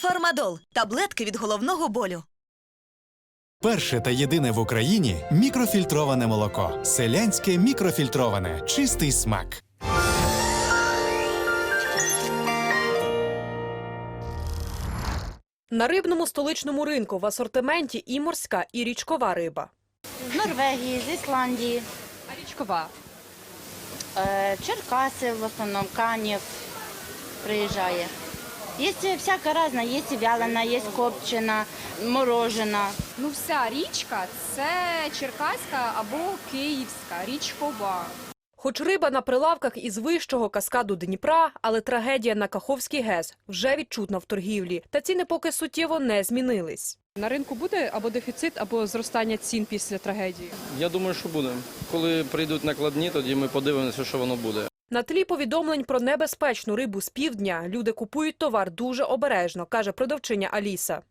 Фармадол таблетки від головного болю. Перше та єдине в Україні мікрофільтроване молоко. Селянське мікрофільтроване. Чистий смак. На рибному столичному ринку в асортименті і морська, і річкова риба. З Норвегії, з Ісландії, А річкова? е, Черкаси в основному, Канів приїжджає. Є всяка різна, є і вялена, є копчена, морожена. Ну, вся річка це Черкаська або Київська, річкова. Хоч риба на прилавках із вищого каскаду Дніпра, але трагедія на Каховський ГЕС вже відчутна в торгівлі. Та ціни поки суттєво не змінились. На ринку буде або дефіцит, або зростання цін після трагедії. Я думаю, що буде. Коли прийдуть накладні, тоді ми подивимося, що воно буде. На тлі повідомлень про небезпечну рибу з півдня люди купують товар дуже обережно, каже продавчиня Аліса.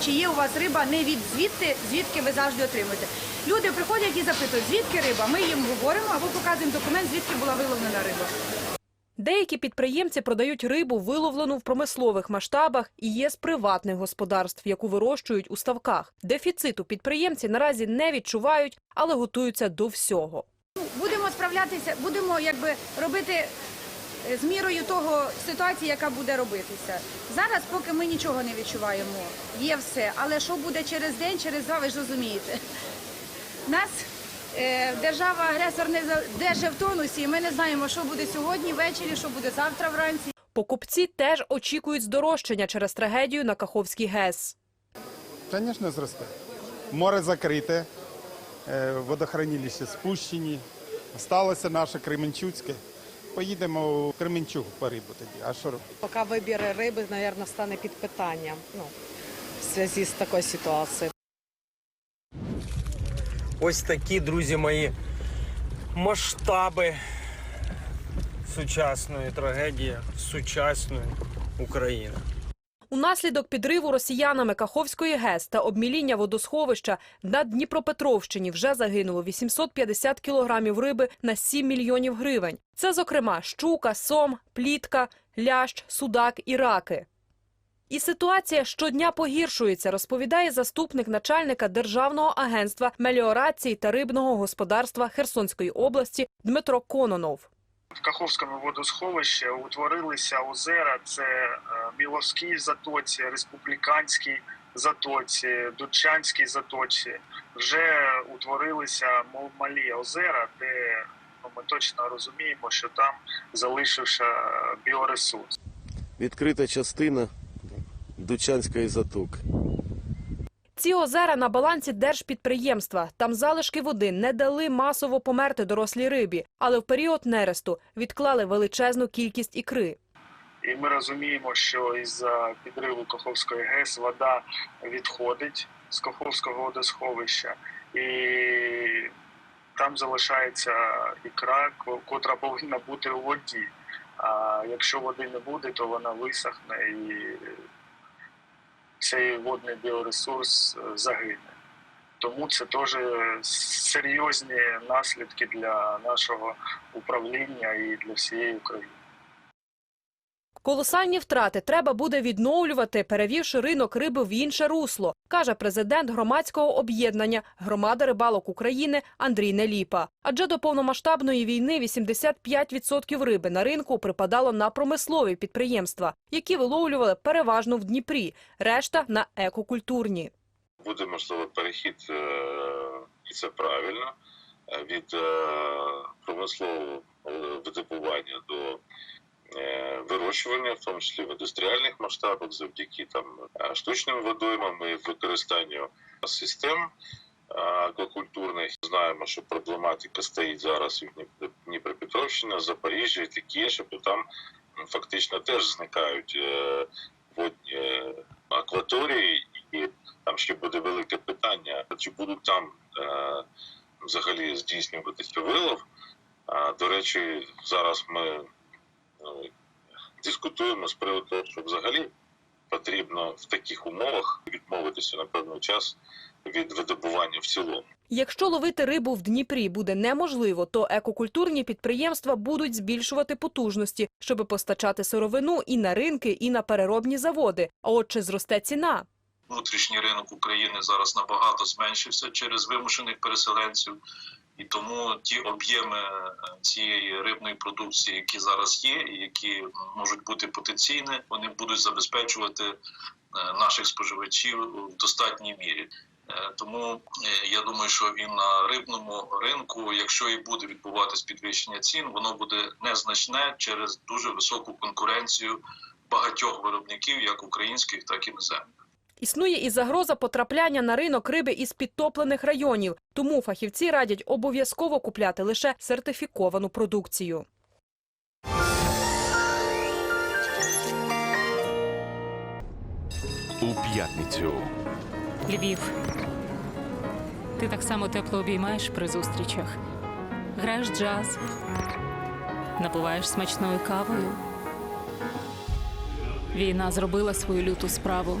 Чи є у вас риба не від звідти, звідки ви завжди отримуєте? Люди приходять і запитують, звідки риба. Ми їм говоримо або показуємо документ, звідки була виловлена риба. Деякі підприємці продають рибу, виловлену в промислових масштабах, і є з приватних господарств, яку вирощують у ставках. Дефіциту підприємці наразі не відчувають, але готуються до всього. Ну, Будемо справлятися, будемо якби робити е, з мірою того ситуації, яка буде робитися. Зараз, поки ми нічого не відчуваємо, є все. Але що буде через день, через два, ви ж розумієте. Нас е, держава-агресор не за- в тонусі, і ми не знаємо, що буде сьогодні ввечері, що буде завтра вранці. Покупці теж очікують здорожчання через трагедію на Каховський ГЕС. Звісно, зросте. Море закрите, е, водохранилища спущені. Сталося наше Кременчуцьке. Поїдемо у Кременчуг по рибу тоді. А що робити? Поки вибір риби, мабуть, стане під питанням. Ну, в зв'язку з такою ситуацією. Ось такі, друзі мої, масштаби сучасної трагедії сучасної України. Унаслідок підриву росіянами Каховської ГЕС та обміління водосховища на Дніпропетровщині вже загинуло 850 кілограмів риби на 7 мільйонів гривень. Це, зокрема, щука, сом, плітка, лящ, судак і раки. І ситуація щодня погіршується, розповідає заступник начальника Державного агентства меліорації та рибного господарства Херсонської області Дмитро Кононов. В Каховському водосховищі утворилися озера. Це е, Міловській затоці, Республіканській затоці, Дудчанській затоці. Вже утворилися малі озера, де ну, ми точно розуміємо, що там залишився е, біоресурс. відкрита частина Дучанської затоки. Ці озера на балансі держпідприємства. Там залишки води не дали масово померти дорослій рибі, але в період нересту відклали величезну кількість ікри. І ми розуміємо, що із-за підриву Каховської ГЕС вода відходить з Каховського водосховища, і там залишається ікра, котра повинна бути у воді. А якщо води не буде, то вона висохне і цей водний біоресурс е, загине. Тому це теж серйозні наслідки для нашого управління і для всієї України. Колосальні втрати треба буде відновлювати, перевівши ринок риби в інше русло, каже президент громадського об'єднання Громада рибалок України Андрій Неліпа. Адже до повномасштабної війни 85% риби на ринку припадало на промислові підприємства, які виловлювали переважно в Дніпрі, решта на екокультурні. Буде можливо перехід, е, і це правильно, е, від е, промислового видобування до вирощування, в тому числі в індустріальних масштабах, завдяки там е, штучним водоймам і використанню систем е, аквакультурних. Знаємо, що проблематика стоїть зараз в Дніп- Дніпропетровщина, Запоріжжя і такі інше, бо там фактично теж зникають е, водні е, акваторії, і там ще буде велике питання, чи будуть там е, взагалі здійснюватися вилов. До речі, зараз ми ну, дискутуємо з приводу того, що взагалі потрібно в таких умовах відмовитися на певний час від видобування в цілому. Якщо ловити рибу в Дніпрі буде неможливо, то екокультурні підприємства будуть збільшувати потужності, щоби постачати сировину і на ринки, і на переробні заводи. А от чи зросте ціна? Внутрішній ринок України зараз набагато зменшився через вимушених переселенців, і тому ті об'єми е, цієї рибної продукції, які зараз є, і які можуть бути потенційні, вони будуть забезпечувати е, наших споживачів в достатній мірі. Е, Тому я думаю, що і на рибному ринку, якщо і буде відбуватись підвищення цін, воно буде незначне через дуже високу конкуренцію багатьох виробників, як українських, так і іноземних. Існує і загроза потрапляння на ринок риби із підтоплених районів, тому фахівці радять обов'язково купляти лише сертифіковану продукцію. У п'ятницю Львів. Ти так само тепло обіймаєш при зустрічах. Граєш джаз, напиваєш смачною кавою. Війна зробила свою люту справу.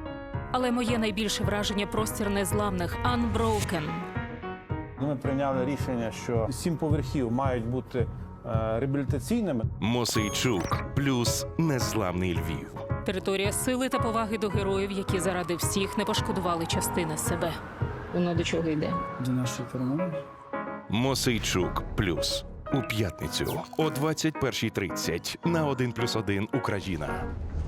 Але моє найбільше враження простір незламних Unbroken. Ми прийняли рішення, що сім поверхів мають бути е, реабілітаційними. Мосейчук плюс незламний Львів. Територія сили та поваги до героїв, які заради всіх не пошкодували частини себе. Воно до чого йде? До нашої перемоги. Мосейчук плюс у п'ятницю о 21.30 на 1+,1 Україна.